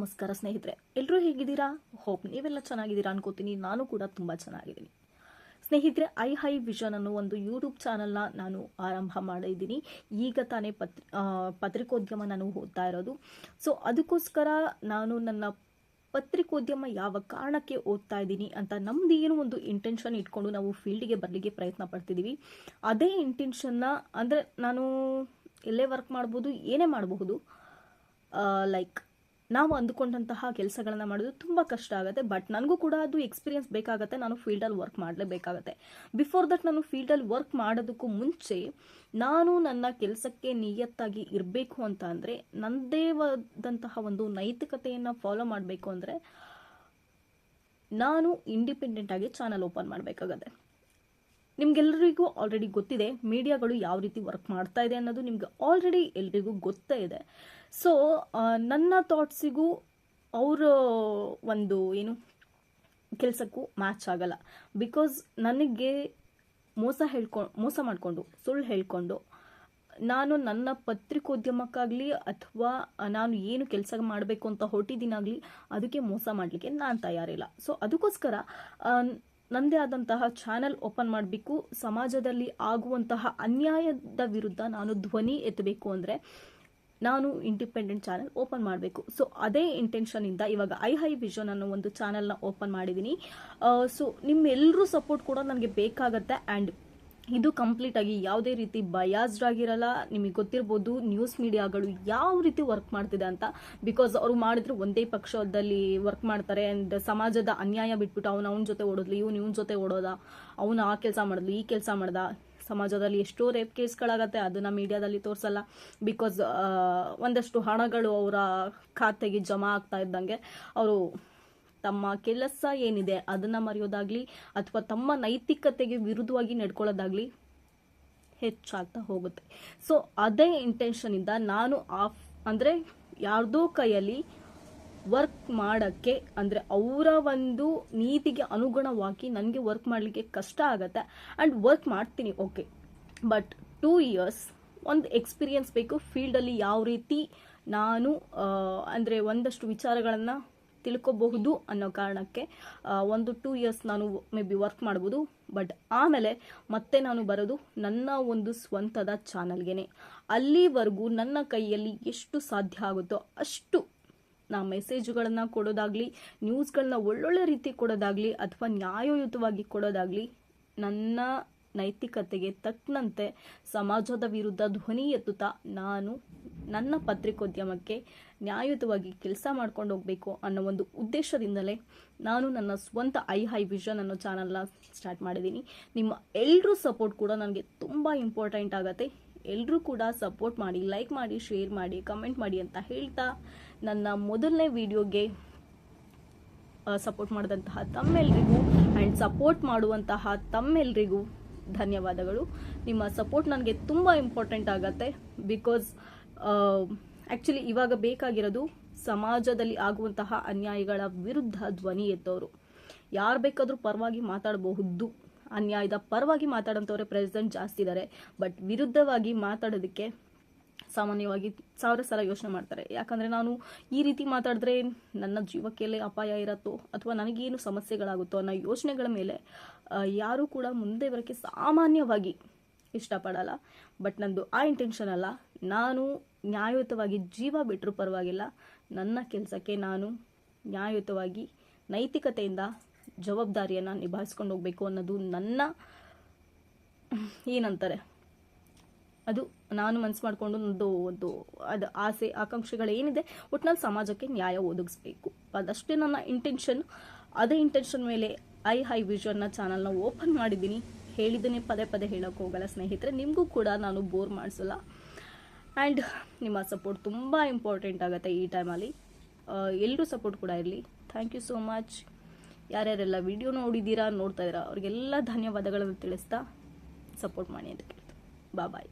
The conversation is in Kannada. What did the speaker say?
ನಮಸ್ಕಾರ ಸ್ನೇಹಿತರೆ. ಎಲ್ಲರೂ ಹೇಗಿದ್ದೀರಾ? ಹೋಪ್ ನೀವೆಲ್ಲ ಚೆನ್ನಾಗಿದ್ದೀರಾ ಅನ್ಕೋತೀನಿ. ನಾನು ಕೂಡ ತುಂಬ ಚೆನ್ನಾಗಿದ್ದೀನಿ. ಸ್ನೇಹಿತರೆ ಐ ಹೈ ವಿಷನ್ ಅನ್ನೋ ಒಂದು ಯೂಟ್ಯೂಬ್ ಚಾನಲ್ನ ನಾನು ಆರಂಭ ಮಾಡಿದ್ದೀನಿ ಈಗ ತಾನೇ ಪತ್ರಿ ಪತ್ರಿಕೋದ್ಯಮ ನಾನು ಓದ್ತಾ ಇರೋದು. ಸೊ ಅದಕ್ಕೋಸ್ಕರ ನಾನು ನನ್ನ ಪತ್ರಿಕೋದ್ಯಮ ಯಾವ ಕಾರಣಕ್ಕೆ ಓದ್ತಾ ಇದ್ದೀನಿ ಅಂತ ನಮ್ದು ಏನು ಒಂದು ಇಂಟೆನ್ಷನ್ ಇಟ್ಕೊಂಡು ನಾವು ಫೀಲ್ಡಿಗೆ ಬರಲಿಕ್ಕೆ ಪ್ರಯತ್ನ ಪಡ್ತಿದ್ದೀವಿ. ಅದೇ ಇಂಟೆನ್ಷನ್ನ ಅಂದರೆ ನಾನು ಎಲ್ಲೇ ವರ್ಕ್ ಮಾಡ್ಬೋದು, ಏನೇ ಮಾಡಬಹುದು. ಲೈಕ್ ನಾವು ಅಂದುಕೊಂಡಂತಹ ಕೆಲಸಗಳನ್ನ ಮಾಡೋದು ತುಂಬ ಕಷ್ಟ ಆಗುತ್ತೆ ಬಟ್ ನನಗೂ ಕೂಡ ಅದು ಎಕ್ಸ್ಪೀರಿಯನ್ಸ್ ಬೇಕಾಗುತ್ತೆ. ನಾನು ಫೀಲ್ಡಲ್ಲಿ ವರ್ಕ್ ಮಾಡಲೇಬೇಕಾಗತ್ತೆ. ಬಿಫೋರ್ ದಟ್ ನಾನು ಫೀಲ್ಡಲ್ಲಿ ವರ್ಕ್ ಮಾಡೋದಕ್ಕೂ ಮುಂಚೆ ನಾನು ನನ್ನ ಕೆಲಸಕ್ಕೆ ನಿಯತ್ತಾಗಿ ಇರಬೇಕು ಅಂತ ಅಂದರೆ ನನ್ನದೇವಾದಂತಹ ಒಂದು ನೈತಿಕತೆಯನ್ನು ಫಾಲೋ ಮಾಡಬೇಕು ಅಂದರೆ, ನಾನು ಇಂಡಿಪೆಂಡೆಂಟ್ ಆಗಿ ಚಾನಲ್ ಓಪನ್ ಮಾಡಬೇಕಾಗತ್ತೆ. ನಿಮ್ಗೆಲ್ಲರಿಗೂ ಆಲ್ರೆಡಿ ಗೊತ್ತಿದೆ ಮೀಡಿಯಾಗಳು ಯಾವ ರೀತಿ ವರ್ಕ್ ಮಾಡ್ತಾ ಇದೆ ಅನ್ನೋದು ನಿಮ್ಗೆ ಆಲ್ರೆಡಿ ಎಲ್ರಿಗೂ ಗೊತ್ತೇ ಇದೆ. ಸೊ ನನ್ನ ಥಾಟ್ಸಿಗೂ ಅವರ ಒಂದು ಏನು ಕೆಲಸಕ್ಕೂ ಮ್ಯಾಚ್ ಆಗಲ್ಲ. ಬಿಕಾಸ್ ನನಗೆ ಮೋಸ ಹೇಳ್ಕೊಂಡು ಮೋಸ ಮಾಡಿಕೊಂಡು, ಸುಳ್ಳು ಹೇಳ್ಕೊಂಡು, ನಾನು ನನ್ನ ಪತ್ರಿಕೋದ್ಯಮಕ್ಕಾಗಲಿ ಅಥವಾ ನಾನು ಏನು ಕೆಲಸ ಮಾಡಬೇಕು ಅಂತ ಹೊರಟಿದ್ದೀನಾಗಲಿ, ಅದಕ್ಕೆ ಮೋಸ ಮಾಡಲಿಕ್ಕೆ ನಾನು ತಯಾರಿಲ್ಲ. ಸೊ ಅದಕ್ಕೋಸ್ಕರ ನನ್ನದೇ ಆದಂತಹ ಚಾನೆಲ್ ಓಪನ್ ಮಾಡಬೇಕು ಸಮಾಜದಲ್ಲಿ ಆಗುವಂತಹ ಅನ್ಯಾಯದ ವಿರುದ್ಧ ನಾನು ಧ್ವನಿ ಎತ್ತಬೇಕು ಅಂದರೆ ನಾನು ಇಂಡಿಪೆಂಡೆಂಟ್ ಚಾನೆಲ್ ಓಪನ್ ಮಾಡಬೇಕು. ಸೊ ಅದೇ ಇಂಟೆನ್ಷನಿಂದ ಇವಾಗ ಐ ಹೈ ವಿಷನ್ ಅನ್ನೋ ಒಂದು ಚಾನೆಲ್ನ ಓಪನ್ ಮಾಡಿದ್ದೀನಿ ಸೊ ನಿಮ್ಮೆಲ್ಲರೂ ಸಪೋರ್ಟ್ ಕೂಡ ನನಗೆ ಬೇಕಾಗತ್ತೆ. ಆ್ಯಂಡ್ ಇದು ಕಂಪ್ಲೀಟ್ ಆಗಿ ಯಾವುದೇ ರೀತಿ ಬಯಾಸ್ಡ್ ಆಗಿರಲ್ಲ, ನಿಮಗೆ ಗೊತ್ತಿರ್ಬೋದು ನ್ಯೂಸ್ ಮೀಡಿಯಾಗಳು ಯಾವ ರೀತಿ ವರ್ಕ್ ಮಾಡ್ತಿದೆ ಅಂತ. ಬಿಕಾಸ್ ಅವರು ಮಾಡಿದ್ರು ಒಂದೇ ಪಕ್ಷದಲ್ಲಿ ವರ್ಕ್ ಮಾಡ್ತಾರೆ ಆ್ಯಂಡ್ ಸಮಾಜದ ಅನ್ಯಾಯ ಬಿಟ್ಬಿಟ್ಟು ಅವನು ಅವನ ಜೊತೆ ಓಡೋದ್ಲಿ, ಇವನು ಇವನ ಜೊತೆ ಓಡೋದ, ಅವನು ಆ ಕೆಲಸ ಮಾಡಿದ್ಲು, ಈ ಕೆಲಸ ಮಾಡ್ದ. ಸಮಾಜದಲ್ಲಿ ಎಷ್ಟೋ ರೇಪ್ ಕೇಸ್ಗಳಾಗತ್ತೆ ಅದನ್ನ ಮೀಡಿಯಾದಲ್ಲಿ ತೋರಿಸಲ್ಲ. ಬಿಕಾಸ್ ಒಂದಷ್ಟು ಹಣಗಳು ಅವರ ಖಾತೆಗೆ ಜಮಾ ಆಗ್ತಾ ಇದ್ದಂಗೆ, ಅವರು ತಮ್ಮ ಕೆಲಸ ಏನಿದೆ ಅದನ್ನ ಮರೆಯೋದಾಗ್ಲಿ ಅಥವಾ ತಮ್ಮ ನೈತಿಕತೆಗೆ ವಿರುದ್ಧವಾಗಿ ನಡ್ಕೊಳ್ಳೋದಾಗಲಿ ಹೆಚ್ಚಾಗ್ತಾ ಹೋಗುತ್ತೆ. ಸೊ ಅದೇ ಇಂಟೆನ್ಷನ್ ಇಂದ ನಾನು ಆಫ್ ಅಂದ್ರೆ ಯಾರ್ದೋ ಕೈಯಲ್ಲಿ ವರ್ಕ್ ಮಾಡಕ್ಕೆ ಅಂದ್ರೆ ಅವರ ಒಂದು ನೀತಿಗೆ ಅನುಗುಣವಾಗಿ ನನಗೆ ವರ್ಕ್ ಮಾಡಲಿಕ್ಕೆ ಕಷ್ಟ ಆಗುತ್ತೆ ಆ್ಯಂಡ್ ವರ್ಕ್ ಮಾಡ್ತೀನಿ ಓಕೆ ಬಟ್ ಟೂ ಇಯರ್ಸ್ ಒಂದು ಎಕ್ಸ್ಪೀರಿಯನ್ಸ್ ಬೇಕು ಫೀಲ್ಡಲ್ಲಿ ಯಾವ ರೀತಿ ನಾನು ಅಂದ್ರೆ ಒಂದಷ್ಟು ವಿಚಾರಗಳನ್ನು ತಿಳ್ಕೊಬಹುದು ಅನ್ನೋ ಕಾರಣಕ್ಕೆ ಒಂದು ಟೂ ಇಯರ್ಸ್ ನಾನು ಮೇ ಬಿ ವರ್ಕ್ ಮಾಡ್ಬೋದು ಬಟ್ ಆಮೇಲೆ ಮತ್ತೆ ನಾನು ಬರೋದು ನನ್ನ ಒಂದು ಸ್ವಂತದ ಚಾನಲ್ಗೆನೆ. ಅಲ್ಲಿವರೆಗೂ ನನ್ನ ಕೈಯಲ್ಲಿ ಎಷ್ಟು ಸಾಧ್ಯ ಆಗುತ್ತೋ ಅಷ್ಟು ನಾ ಮೆಸೇಜ್ಗಳನ್ನ ಕೊಡೋದಾಗ್ಲಿ ನ್ಯೂಸ್ಗಳನ್ನ ಒಳ್ಳೊಳ್ಳೆ ರೀತಿ ಕೊಡೋದಾಗ್ಲಿ, ಅಥವಾ ನ್ಯಾಯಯುತವಾಗಿ ಕೊಡೋದಾಗ್ಲಿ, ನನ್ನ ನೈತಿಕತೆಗೆ ತಕ್ಕಂತೆ ಸಮಾಜದ ವಿರುದ್ಧ ಧ್ವನಿ ಎತ್ತುತ್ತಾ ನಾನು ನನ್ನ ಪತ್ರಿಕೋದ್ಯಮಕ್ಕೆ ನ್ಯಾಯಯುತವಾಗಿ ಕೆಲಸ ಮಾಡ್ಕೊಂಡು ಹೋಗಬೇಕು ಅನ್ನೋ ಒಂದು ಉದ್ದೇಶದಿಂದಲೇ ನಾನು ನನ್ನ ಸ್ವಂತ ಐ ಹೈ ವಿಷನ್ ಅನ್ನೋ ಚಾನಲ್ನ ಸ್ಟಾರ್ಟ್ ಮಾಡಿದ್ದೀನಿ. ನಿಮ್ಮ ಎಲ್ಲರೂ ಸಪೋರ್ಟ್ ಕೂಡ ನನಗೆ ತುಂಬ ಇಂಪಾರ್ಟೆಂಟ್ ಆಗುತ್ತೆ. ಎಲ್ಲರೂ ಕೂಡ ಸಪೋರ್ಟ್ ಮಾಡಿ, ಲೈಕ್ ಮಾಡಿ, ಶೇರ್ ಮಾಡಿ, ಕಮೆಂಟ್ ಮಾಡಿ ಅಂತ ಹೇಳ್ತಾ ನನ್ನ ಮೊದಲನೇ ವಿಡಿಯೋಗೆ ಸಪೋರ್ಟ್ ಮಾಡಿದಂತಹ ತಮ್ಮೆಲ್ರಿಗೂ ಆ್ಯಂಡ್ ಸಪೋರ್ಟ್ ಮಾಡುವಂತಹ ತಮ್ಮೆಲ್ರಿಗೂ ಧನ್ಯವಾದಗಳು. ನಿಮ್ಮ ಸಪೋರ್ಟ್ ನನಗೆ ತುಂಬ ಇಂಪಾರ್ಟೆಂಟ್ ಆಗುತ್ತೆ ಬಿಕಾಸ್ ಆ್ಯಕ್ಚುಲಿ ಇವಾಗ ಬೇಕಾಗಿರೋದು ಸಮಾಜದಲ್ಲಿ ಆಗುವಂತಹ ಅನ್ಯಾಯಗಳ ವಿರುದ್ಧ ಧ್ವನಿ ಎತ್ತೋರು. ಯಾರು ಬೇಕಾದರೂ ಪರವಾಗಿ ಮಾತಾಡಬಹುದು. ಅನ್ಯಾಯದ ಪರವಾಗಿ ಮಾತಾಡೋಂಥವ್ರೆ ಪ್ರೆಸಿಡೆಂಟ್ ಜಾಸ್ತಿ ಇದ್ದಾರೆ ಬಟ್ ವಿರುದ್ಧವಾಗಿ ಮಾತಾಡೋದಕ್ಕೆ ಸಾಮಾನ್ಯವಾಗಿ ಸಾವಿರ ಸಲ ಯೋಚನೆ ಮಾಡ್ತಾರೆ. ಯಾಕಂದರೆ ನಾನು ಈ ರೀತಿ ಮಾತಾಡಿದ್ರೆ ನನ್ನ ಜೀವಕ್ಕೆಲ್ಲೇ ಅಪಾಯ ಇರತ್ತೋ ಅಥವಾ ನನಗೇನು ಸಮಸ್ಯೆಗಳಾಗುತ್ತೋ ಅನ್ನೋ ಯೋಚನೆಗಳ ಮೇಲೆ ಯಾರೂ ಕೂಡ ಮುಂದೆ ಬರೋಕ್ಕೆ ಸಾಮಾನ್ಯವಾಗಿ ಇಷ್ಟಪಡಲ್ಲ. ಬಟ್ ನಂದು ಆ ಇಂಟೆನ್ಷನ್ ಅಲ್ಲ. ನಾನು ನ್ಯಾಯಯುತವಾಗಿ ಜೀವ ಬಿಟ್ಟರೂ ಪರವಾಗಿಲ್ಲ. ನನ್ನ ಕೆಲಸಕ್ಕೆ ನಾನು ನ್ಯಾಯಯುತವಾಗಿ ನೈತಿಕತೆಯಿಂದ ಜವಾಬ್ದಾರಿಯನ್ನು ನಿಭಾಯಿಸ್ಕೊಂಡು ಹೋಗಬೇಕು ಅನ್ನೋದು ನನ್ನ ಏನಂತಾರೆ? ಅದು ನಾನು ಮನ್ಸು ಮಾಡಿಕೊಂಡು ಒಂದು ಒಂದು ಅದು ಆಸೆ, ಆಕಾಂಕ್ಷೆಗಳು ಏನಿದೆ ಒಟ್ನಲ್ಲಿ ಸಮಾಜಕ್ಕೆ ನ್ಯಾಯ ಒದಗಿಸ್ಬೇಕು. ಅದಷ್ಟೇ ನನ್ನ ಇಂಟೆನ್ಷನ್ ಅದೇ ಇಂಟೆನ್ಷನ್ ಮೇಲೆ ಐ ಹೈ ವಿಷನ್ನ ಚಾನಲ್ನ ಓಪನ್ ಮಾಡಿದ್ದೀನಿ. ಹೇಳಿದ್ದೀನಿ ಪದೇ ಪದೇ ಹೇಳೋಕೆ ಹೋಗಲ್ಲ ಸ್ನೇಹಿತರೆ. ನಿಮಗೂ ಕೂಡ ನಾನು ಬೋರ್ ಮಾಡಿಸಲ್ಲ. ಆ್ಯಂಡ್ ನಿಮ್ಮ ಸಪೋರ್ಟ್ ತುಂಬ ಇಂಪಾರ್ಟೆಂಟ್ ಆಗುತ್ತೆ ಈ ಟೈಮಲ್ಲಿ ಎಲ್ಲರೂ ಸಪೋರ್ಟ್ ಕೂಡ ಇರಲಿ. ಥ್ಯಾಂಕ್ ಯು ಸೋ ಮಚ್ ಯಾರ್ಯಾರೆಲ್ಲ ವಿಡಿಯೋ ನೋಡಿದ್ದೀರಾ, ನೋಡ್ತಾ ಇದ್ದೀರಾ, ಅವ್ರಿಗೆಲ್ಲ ಧನ್ಯವಾದಗಳನ್ನು ತಿಳಿಸ್ತಾ ಸಪೋರ್ಟ್ ಮಾಡಿ ಅಂತ ಕೇಳ್ತೀನಿ ಬಾ ಬಾಯ್